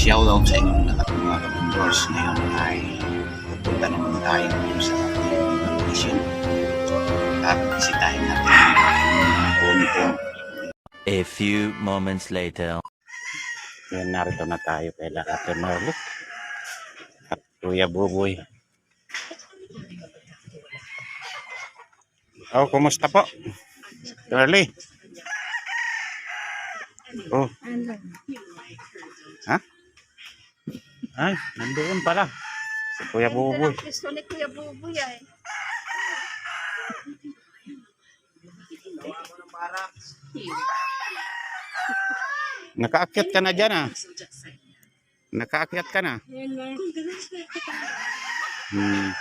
shoutout sa inyong lahat ng mga kabundors. Ngayon ay pupunta naman tayo sa ating mission. At bisitahin natin ang content. A few moments later. Ngayon narito na tayo kay Ate Marlo at Kuya Buboy. Oh, kumusta po? Early. Oh. Ha? Ay, nandoon pala. Si Kuya Buboy. Gusto ni Kuya Buboy ay. Nakaakyat ka na dyan ah. Nakaakyat ka na. Hmm.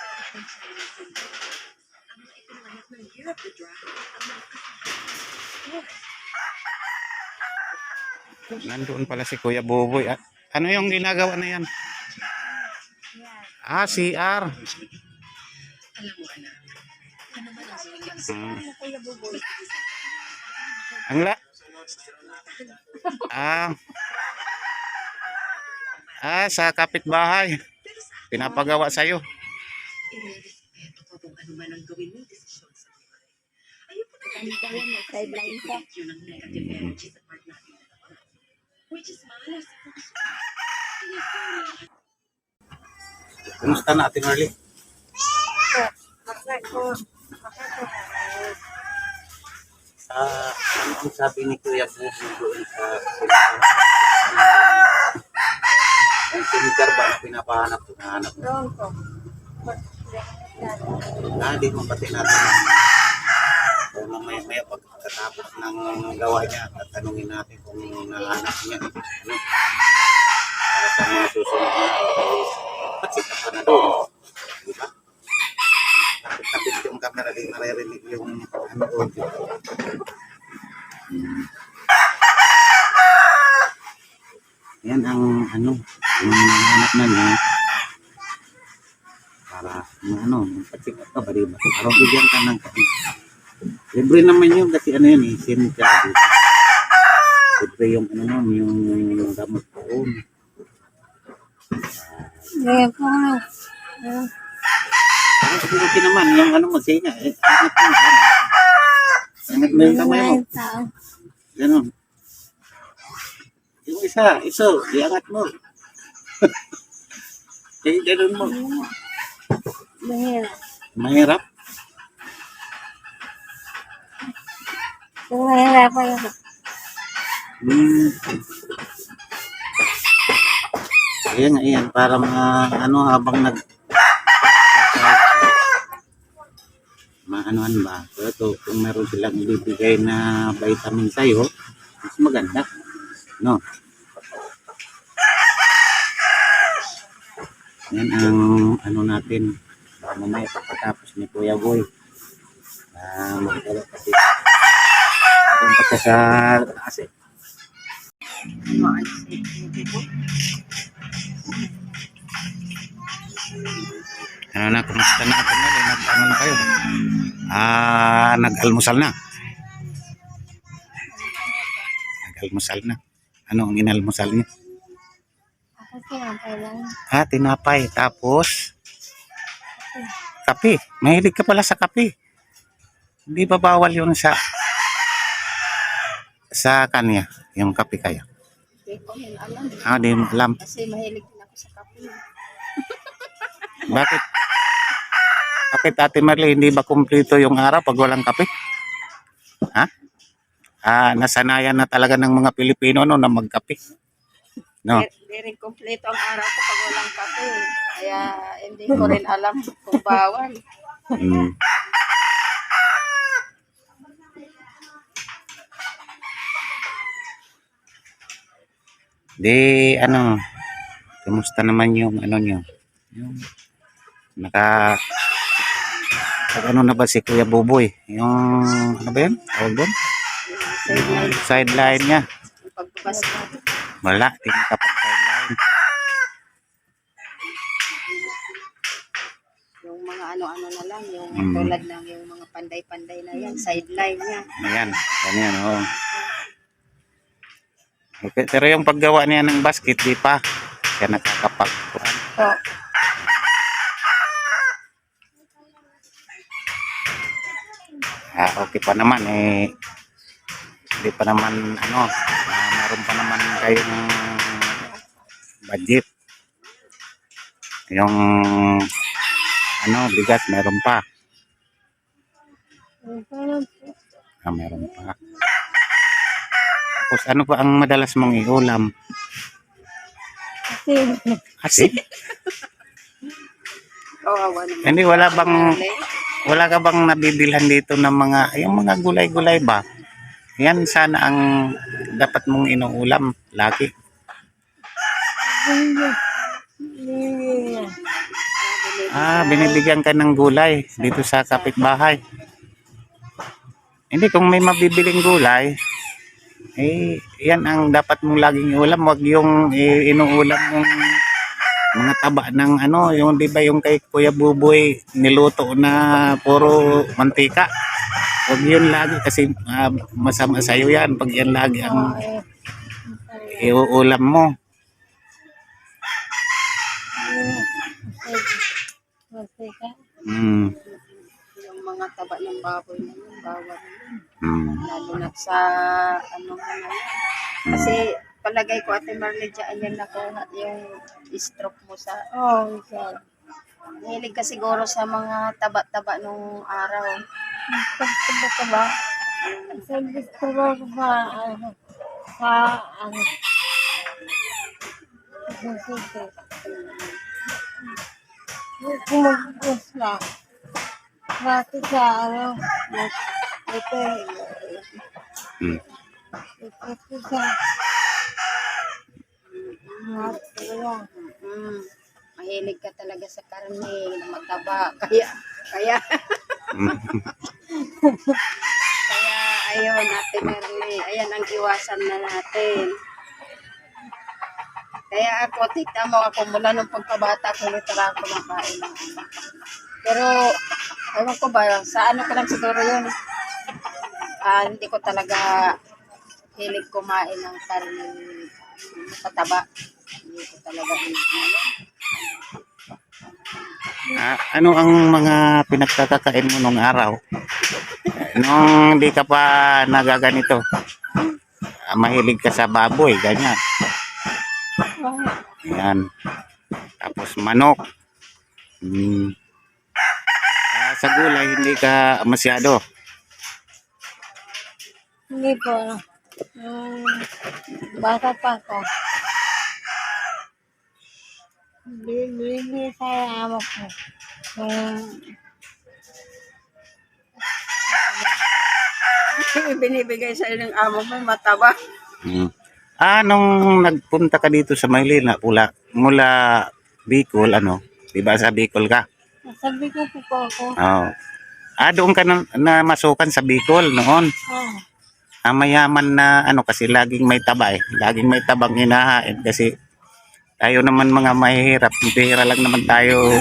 Nandoon pala si Kuya Buboy. Ah, ano yung ginagawa na yan? Ah, CR. Kuya Buboy. Ang la... Ah. Ah, sa kapitbahay. Pinapagawa sa'yo. Ang dahil may sideline ka. Kumusta na, Ate Marley? Ah, ano ang sabi ni Kuya Buboy doon sa ang sinigar ba na pinapahanap hinahanap mo? Wrong ko. Ah, di mo pati natin. So, mamaya maya pagkatapos ng gawa niya, tatanungin natin kung nahanap niya. Ano? Para sa mga susunod na ka na doon. Di ba? Kapit-kapit yung camera, di maririnig yung ano, audio. Yan ang ano, yung nahanap na niya para ano, pacheck up ka ba diba? Para bigyan ka ng kain. Libre naman yun kasi ano yun eh, sin ka. Libre yung ano yun, yung gamot ko Ngayon po siguro okay naman, yung ano mo, nga, eh, angat mo, yung kamay mo, tao. gano'n. Yung isa, iso, iangat mo. eh, gano'n mo. Mahirap. Mahirap. Mahirap pa yun. Hmm. Ayan, ayan, para mga ano habang nag maanuhan ba? Ito, kung meron silang ibibigay na vitamin sa'yo, mas maganda. No? Yan ang ano natin. Mamaya pagkatapos ni Kuya Boy. Ah, magdala kasi. Doon pa siya sa taas eh. Na, kumusta na ito na? Nag, ano na kayo? Ah, nag-almusal na. Nag-almusal na. Ano ang inalmusal? Ako lang. Ah, tinapay. Tapos, kape. Mahilig ka pala sa kape. Hindi ba bawal yun sa sa kanya, yung kape kaya? Hindi ko alam. Ah, di mo alam. Kasi mahilig din ako sa kape. Bakit? Bakit Ate Marley, hindi ba kumpleto yung araw pag walang kape? Ha? Ah, nasanayan na talaga ng mga Pilipino no na magkape. No. Hindi rin kompleto ang araw ko pag walang kape. Kaya hindi ko rin alam kung bawal. Mm. Di ano, kumusta naman yung ano nyo? Yung naka pag ano na ba si Kuya Buboy? Yung ano ba yun? Tawag doon? Sideline. Sideline niya. Yung pagbabas ko. Wala, di nakapag-sideline. Yung mga ano-ano na lang. Yung Mm. tulad ng yung mga panday-panday na yan. Sideline niya. Ayan, ganyan, oo. Okay, pero yung paggawa niya ng basket, di pa. siya nakakapag Po. Ah, okay pa naman eh. Hindi pa naman ano, ah, meron pa naman kayong budget. Yung ano, bigas meron pa. Ah, meron pa. Tapos ano pa ang madalas mong iulam? Kasi, Kasi kawawa naman. hindi wala bang Mali. Wala ka bang nabibilhan dito ng mga yung mga gulay-gulay ba? Yan sana ang dapat mong inuulam lagi. Ah, binibigyan ka ng gulay dito sa kapitbahay. Hindi, kung may mabibiling gulay, eh, yan ang dapat mong laging iulam. Huwag yung inuulam mong mga taba ng ano, yung di ba yung kay Kuya Buboy niluto na puro mantika. Huwag yun lagi kasi ah, masama sa'yo yan pag yan lagi ang iuulam mo. Mm. Yung mga taba ng baboy na yun, bawal yun. Mm. Lalo na sa ano mo na yun. Kasi palagay ko ate Marley dyan yan nakuha yung stroke mo sa oh okay. Nahilig ka siguro sa mga taba-taba nung araw. Taba-taba? Sabi ko ba sa ano ano Kumagpus na. Bakit sa ano? Ito, Mm. ito sa Matula. Mm. Mahilig ka talaga sa karne mataba. Kaya, kaya, kaya, ayun, natin Merle. Ayan ang iwasan na natin. Kaya ako, tignan mo ako mula nung pagkabata ko, literal ako ng ano. Pero, ewan ko ba, sa ano ko lang siguro yun, ah, hindi ko talaga hilig kumain ng karne pataba. Yun. Ah, ano ang mga pinagkakakain mo nung araw? Nung hindi ka pa nagaganito. Ah, mahilig ka sa baboy, ganyan. Yan. Tapos manok. Mm. Ah, sa gulay, hindi ka masyado. Hindi po. Um, bata pa ko. Bibili sa amo ko. binibigay sa ng amo mo, mataba. Mm. Ah, nung nagpunta ka dito sa Maylina, mula, mula Bicol, ano? Di ba sa Bicol ka? Sabi ko po po ako. Oo. Ah, doon ka na, na masukan sa Bicol noon. Oh, Ah, mayaman na ano kasi laging may taba eh. Laging may tabang hinahain kasi tayo naman mga mahihirap. Bihira lang naman tayo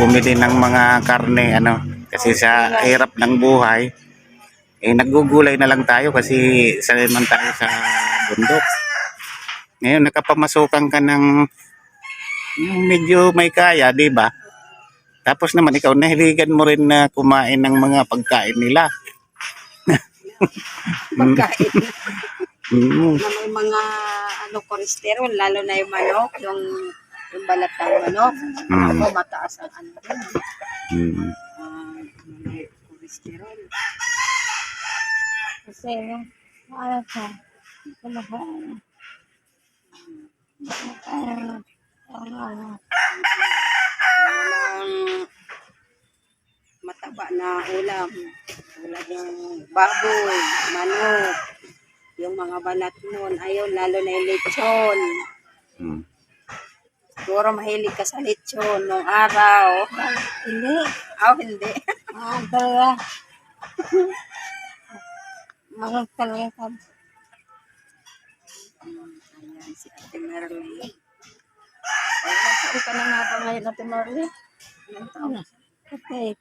bumili ng mga karne ano. Kasi sa hirap ng buhay, eh naggugulay na lang tayo kasi sanay man tayo sa bundok. Ngayon nakapamasukan ka ng medyo may kaya, di ba? Tapos naman ikaw nahiligan mo rin na kumain ng mga pagkain nila. pagkain. Mm. na may mga ano cholesterol, lalo na yung manok, yung yung balat ng manok. Mm. Ako mataas ang ano rin. Mm. ah, may cholesterol. Kasi yung ano sa kumakain. Kumakain. Ano, walang mataba na ulam. Tulad ng baboy, manok, yung mga balat nun. Ayun, lalo na yung lechon. Mm. Siguro mahilig ka sa lechon nung araw. Hindi. Oh, hindi. Ah, talaga. Mahal talaga ka. Ayan, si Ate Marley. Ay, ilang taon ka na nga ba ngayon, Ate Marley? Ilang taon? Okay.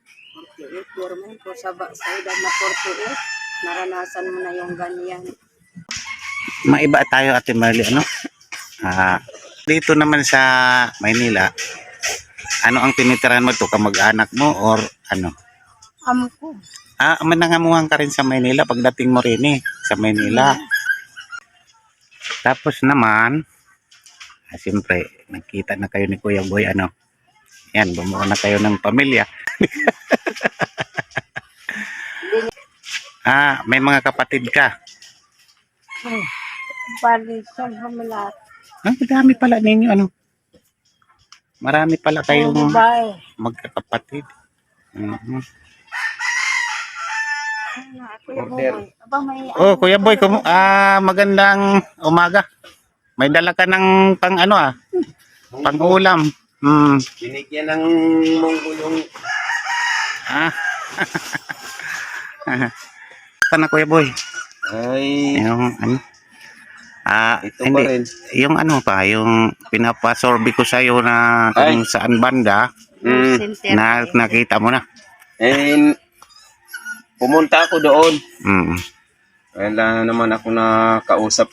48. Puro mo sa edad na 48. Naranasan mo na yung ganyan. Maiba tayo Ate Marley ano? Ah, Dito naman sa Maynila, ano ang tinitirahan mo to? Kamag-anak mo or ano? Amo ko. Ah, manangamuhan ka rin sa Maynila pagdating mo rin eh, sa Maynila. Tapos naman, ah, siyempre, nagkita na kayo ni Kuya Boy, ano? Yan, bumuo na kayo ng pamilya. ah, may mga kapatid ka. Bali, sa hamilat. Ah, madami pala ninyo, ano? Marami pala kayong Bye. magkakapatid. Mhm. Kuya Order. Boy. Aba, may... Oh, Kuya Boy, kum- ah, magandang umaga. May dala ka ng pang ano ah, pang ulam. Hmm. Binigyan ng munggo yung Ah. Sana Kuya Boy. ay Yung ano? Ah, ito pa hindi. rin. Yung ano pa, yung pinapasorbi ko sa iyo na kung saan banda Mm, na nakita mo na. and pumunta ako doon. Mm. Wala naman ako nakausap.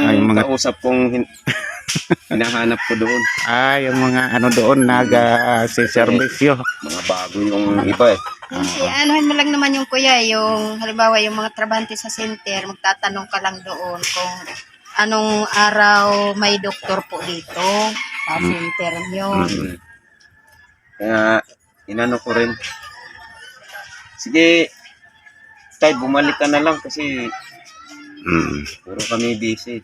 Ay, Ay, mga- kausap kong hin- hinahanap ko doon. Ah, yung mga ano doon nag uh, si serbisyo. Mga bago yung iba eh. Kasi anuhin mo lang naman yung kuya, yung halimbawa yung mga trabante sa center, magtatanong ka lang doon kung anong araw may doktor po dito sa center nyo. Mm. Kaya inano ko rin. Sige, kahit bumalik ka na lang kasi Mm. puro kami busy.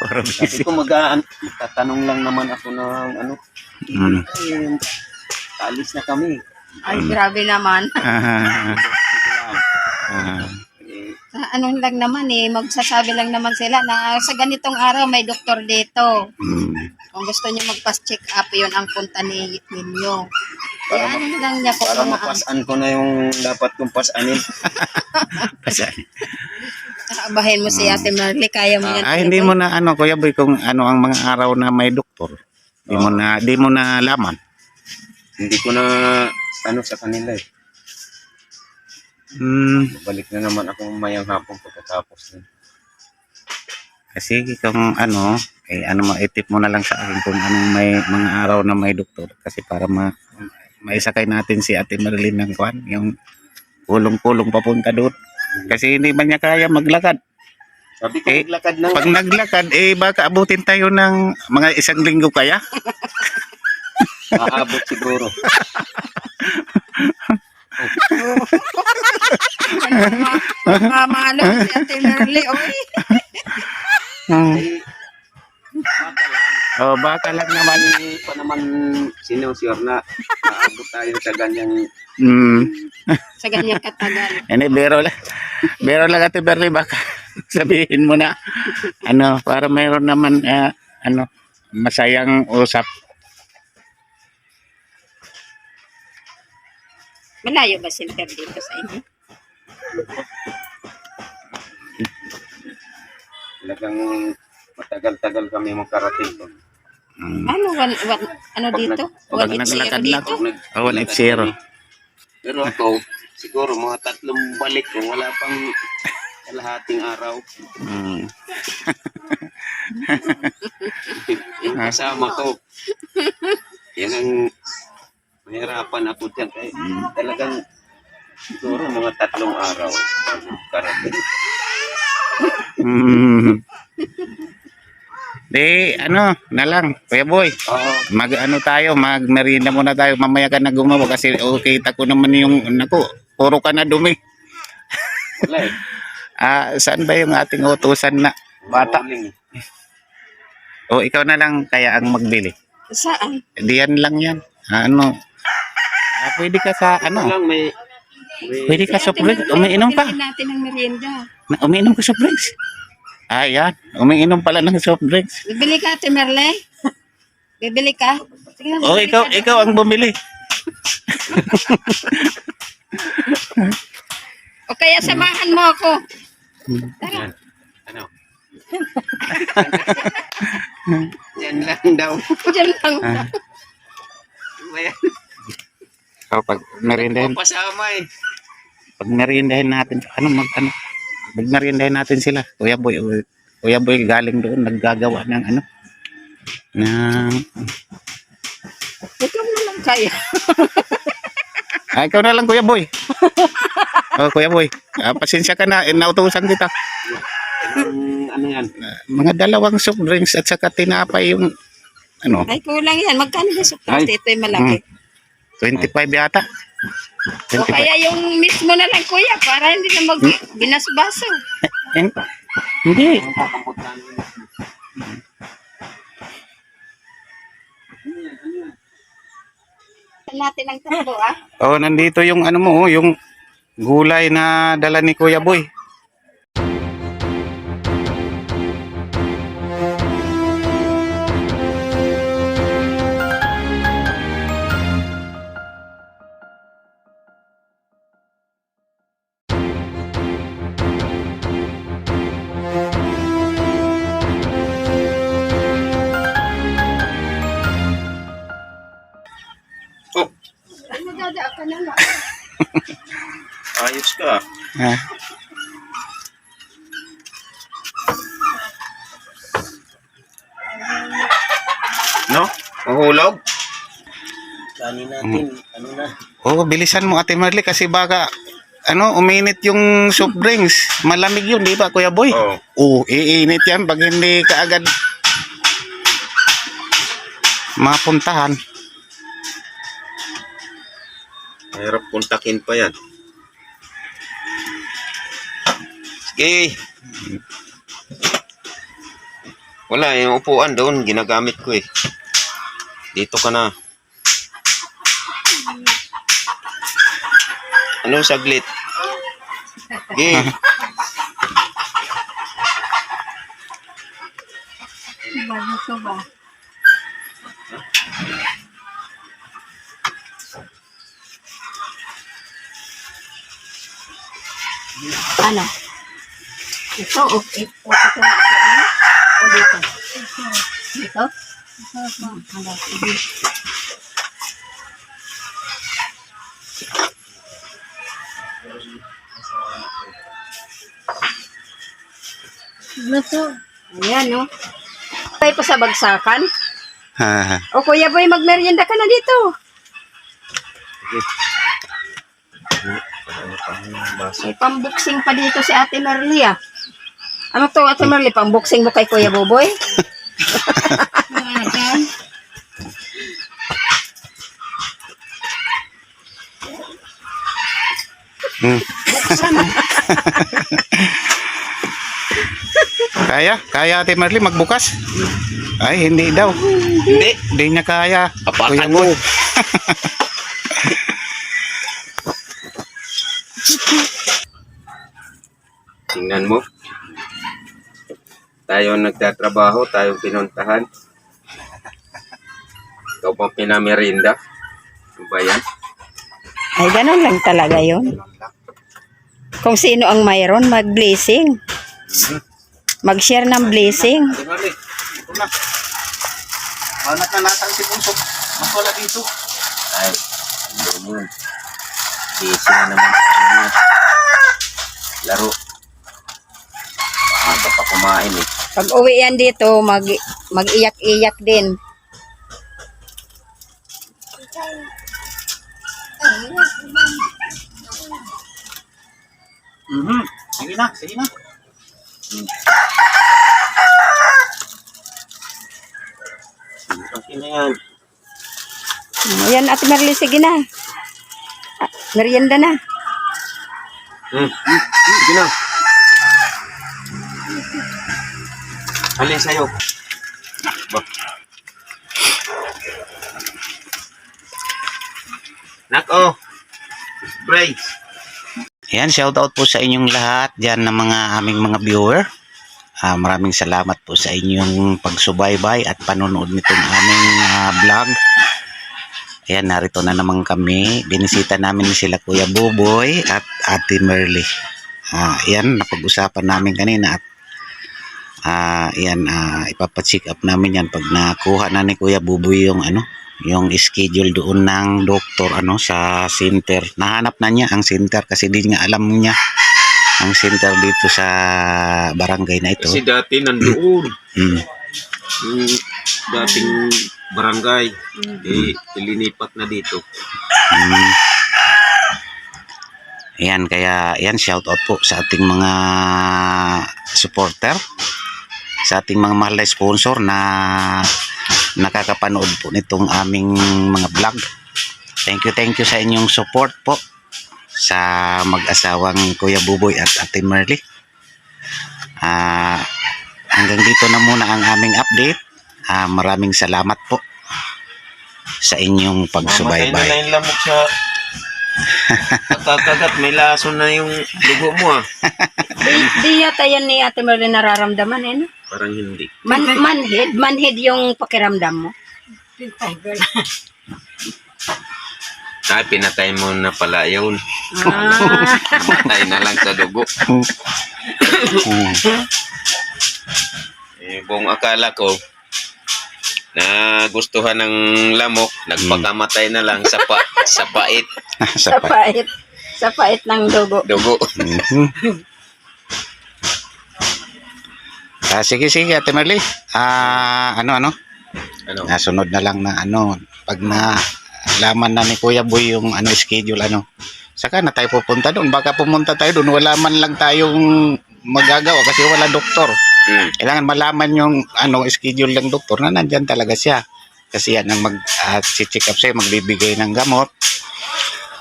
Puro Sabi busy. ko mag magtatanong lang naman ako ng ano, Mm. eh, alis na kami. Ay, grabe naman. Ah, ah. Sa Anong lang naman eh, magsasabi lang naman sila na sa ganitong araw may doktor dito. Mm. Kung gusto niyo magpas-check up, yun ang punta ni ninyo. Para Kaya ano lang niya kung para ano mapasan ko na yung dapat kong pasanin. Pasal. Abahin mo si Ate Marley, kaya mo yan. Ah, hindi mo na ano, Kuya Boy, kung ano ang mga araw na may doktor. Di mo na, di mo na laman. Hindi ko na ano sa kanila eh. Hmm, Balik na naman ako mayang hapon pagkatapos. nun. kasi kung ano, eh, ano mo, itip mo na lang sa akin kung anong may mga araw na may doktor. Kasi para ma, maisakay natin si Ate Marilyn ng kwan, yung kulong-kulong papunta doon. Kasi hindi man niya kaya maglakad. Sabi ko, Eh, maglakad na. Pag naglakad, eh baka abutin tayo ng mga isang linggo kaya. Aabot siguro. Mamalo si Ate Marley, oy. Hmm. Oh, baka lang naman. Pa naman sinusure na aabot tayo sa ganyang Hmm. Sa ganyang katagal. Hindi, bero lang. Bero lang ate Berly, baka sabihin mo na, ano, para mayroon naman, eh, ano, masayang usap. Malayo ba center dito sa inyo? talagang matagal-tagal kami makarating doon. Hmm. Ano, one, one, ano dito? nag- pag One zero naglakad lang. dito? Nag- Oh, 180. Pero ako, siguro mga tatlong balik ko, wala pang kalahating araw. Hmm. Yung kasama ko. Yan ang mahirapan ako dyan. Kaya talagang siguro mga tatlong araw karating. Hmm. Di, ano, na lang, Kuya Boy. Oo. Mag, ano tayo, mag merienda muna tayo. Mamaya ka na gumawa kasi okay, ko naman yung, naku, puro ka na dumi. wala eh. Ah, saan ba yung ating utusan na bata? O, ikaw na lang kaya ang magbili. Saan? Diyan lang yan. Ah, Ano? Ah, pwede ka sa Ano lang may... may Pwede ka. Marley, Umiinom ka. bilhin natin ng merienda. Na, umiinom ka soft drinks. Ah, yan. Umiinom pala ng soft drinks. Bibili ka, Ate Marley? Bibili ka? Sige na, O, bibili ikaw, ka. ikaw ang bumili. O kaya samahan mo ako. Yan. Ano? Yan lang daw. Diyan lang. Ah. May So, pag merindahin, pasama eh. pag merindahin natin, ano, mag, ano, pag merindahin natin sila. Kuya Boy, Kuya Boy galing doon naggagawa ng ano ng Ikaw na lang kaya. ah, ikaw na lang Kuya Boy. oh, Kuya Boy. Ah, pasensya ka na, eh, nautusan kita. Ang ano yan? Mga dalawang soft drinks at saka tinapay yung ano, Ay, kulang yan. Magkano ba sukkot? Ay. Ito yung malaki. 25 yata. O 25. kaya yung mismo na lang, kuya, para hindi na mag binasbaso. Hindi. natin ang takbo, ah. Oh, nandito yung ano mo, oh, yung gulay na dala ni Kuya Boy. Ka. Ah. No? Mahulog? Kanin natin. Ano na? Oh, bilisan mo Ate Marley kasi baka ano, uminit yung soft drinks. Malamig yun, di ba, Kuya Boy? Oo. Oo, iinit yan pag hindi ka agad mapuntahan. Mahirap kontakin pa yan. Sige. Wala, yung upuan doon, ginagamit ko eh. Dito ka na. Anong saglit? Bago ko ba? Ano? Ito, okay. Okay ito na ito. Ano? O dito? Dito? Hmm, Ano? Sige. Ano to? Ayan, no? Tayo pa sa bagsakan. O Kuya Boy, magmerienda ka na dito. May pambuksing pa dito si Ate Merly ah. Ano to Ate Merly? Pambuksing mo kay Kuya Boboy? Hmm. Kaya? Kaya Ate Marley magbukas? Ay, hindi daw. Hindi. Hindi niya kaya. Apakan Kuya mo. Boy. Tingnan mo. Tayo ang nagtatrabaho, tayo ang pinuntahan. Ikaw pang pinamerinda. Ano ba yan? Ay, ganun lang talaga yon. Kung sino ang mayroon, mag-blessing. Mag-share ng blessing. Manat na natang si Bunso. Mas wala dito. Ay, mo. Busy na naman sa ano. Laro. Baka pa kumain eh. Pag uwi yan dito, mag, mag-iyak-iyak din. Mhm. Sige na, sige na. Okay na yan. Ayan, Ate Merly, sige na. Ah, merienda na. Hmm. hmm, Sige na. Alin sa'yo? Nako. Spray. Yan, shout out po sa inyong lahat dyan ng mga aming mga viewer. Ah, maraming salamat po sa inyong pagsubaybay at panonood nitong aming ah, vlog. Ayan, narito na naman kami. Binisita namin sila Kuya Buboy at Ate Merly. Ah, yan, napag-usapan namin kanina at ah, yan, ah, ipapacheck up namin yan pag nakuha na ni Kuya Buboy yung ano, yung schedule doon ng doktor ano sa center. Nahanap na niya ang center kasi di niya alam niya ang center dito sa barangay na ito. Kasi dati nandoon. Mm. Yung dating barangay. Eh, ilinipat na dito. Mm. Yan, kaya yan, shout out po sa ating mga supporter, sa ating mga mahal na sponsor na nakakapanood po nitong aming mga vlog. Thank you, thank you sa inyong support po sa mag-asawang Kuya Buboy at Ate Merly. Ah, hanggang dito na muna ang aming update. Ah, maraming salamat po sa inyong Mamatay na pagsubaybay. lang yung lamok sa Pagkakagat, may lason na yung dugo mo ah. Di, di yata yan ni Ate Merlin nararamdaman eh. No? Parang hindi. Man, manhid, manhid yung pakiramdam mo. Ay, pinatay mo na pala yun. Ah, Patay na lang sa dugo. Eh, buong akala ko, na gustuhan ng lamok, nagpakamatay na lang sa, pa, sa pait sa sa pa- pait. Sa pait ng dugo. dugo. Mhm. Ah, sige, sige, Ate Marley. Ah, ano, ano? Ano? Nasunod na lang na ano, pag na laman na ni Kuya Boy yung ano schedule ano. Saka na tayo pupunta doon. Baka pumunta tayo doon. Wala man lang tayong magagawa kasi wala doktor. Mm. Kailangan malaman yung ano schedule ng doktor na nandyan talaga siya. Kasi yan ang mag uh, check up sa'yo, magbibigay ng gamot.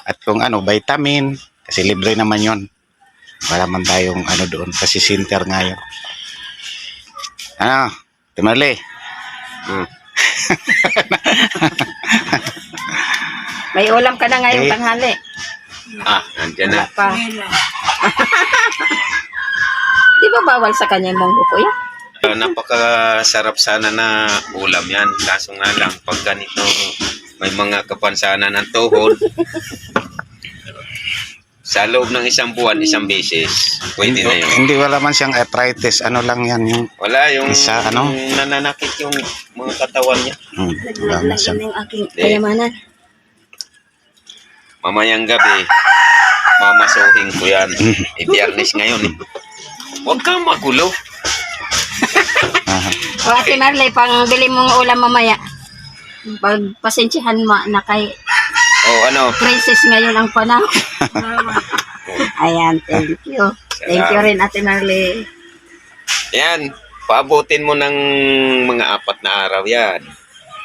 At kung ano, vitamin. Kasi libre naman yon Wala man tayong ano doon. Kasi center nga yun. Ano? Timali. Mm. May ulam ka na ngayong Eh. tanghali. Ah, nandyan na. Pa. Di ba bawal sa kanya yung munggo kuya? Uh, napakasarap sana na ulam yan. Kaso nga lang, pag ganito may mga kapansanan ng tuhod, sa loob ng isang buwan, isang beses, pwede na yun. Hindi wala man siyang arthritis. Ano lang yan yung Wala yung, Isa, ano? yung nananakit yung mga katawan niya. hmm, wala man Naglag siyang na yung aking Eh. kayamanan. Mamayang gabi, mamasuhin ko yan. Eh, biyernes ngayon eh. Huwag kang magulo. Ah, O Ate Marley, pang bili mong ulam mamaya. Pag pasensyahan mo na kay O ano, princess ngayon ang panahon. Ayan, thank you. Thank you rin Ate Marley. yan, paabutin mo ng mga apat na araw yan.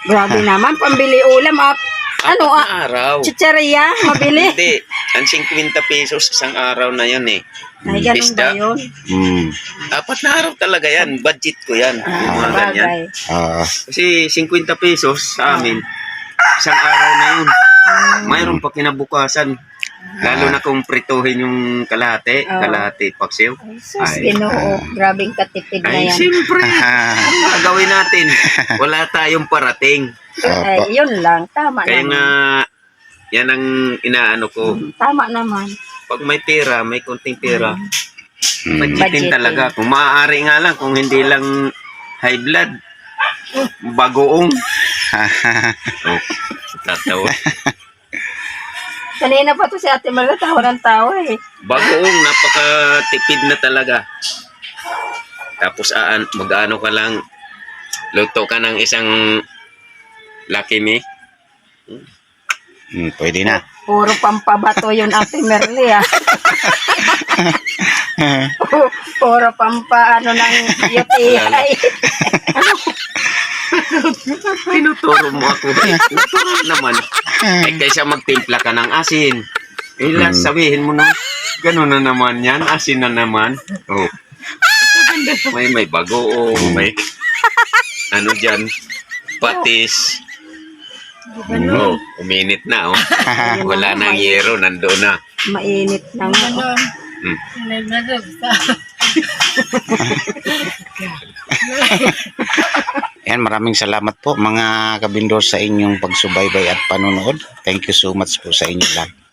Grabe naman, pambili ulam. Up. Ano, Apat ah, araw. chicheria, mabili. Hindi, ang 50 pesos isang araw na yan eh. Ay, ganun ba Isda. yun? hmm, Apat na araw talaga yan. Budget ko yan. Yung mga ganyan. Ah, Kasi 50 pesos sa amin, isang araw na yun. Mayroon pa kinabukasan. Lalo na kung prituhin yung kalahati, Oo. kalahati paksiw. Ay, sus, Ay, ginoo. Grabing katipid na Ay, yan. siyempre. Ano gagawin natin? Wala tayong parating. Ay, yun lang. Tama Kaya nga, naman. yan ang inaano ko. Tama naman. Pag may pera, may konting pera, hmm. budgetin Budgeting. talaga. Kung maaari nga lang, kung hindi lang high blood, bagoong. Oh, tatawa. Kanina pa to si Ate Marla, tawa ng tawa eh. Bagoong, napakatipid na talaga. Tapos aan, mag-ano ka lang, luto ka ng isang Lucky Me. Hmm, pwede na. Puro pampabato yun Ate Merly ah. Puro pampa ano ng UTI. Tinuturo mo ako. Natural naman. Eh, kaysa magtimpla ka ng asin. Eh, last, sabihin mo na, gano'n na naman yan, asin na naman. Oh. May may bago, oh, may ano dyan, patis. Oh, uminit na, oh. Wala nang yero, nandoon na. Mainit na nga. oh. Hmm. Yan, maraming salamat po mga kabindor sa inyong pagsubaybay at panonood. Thank you so much po sa inyo lahat.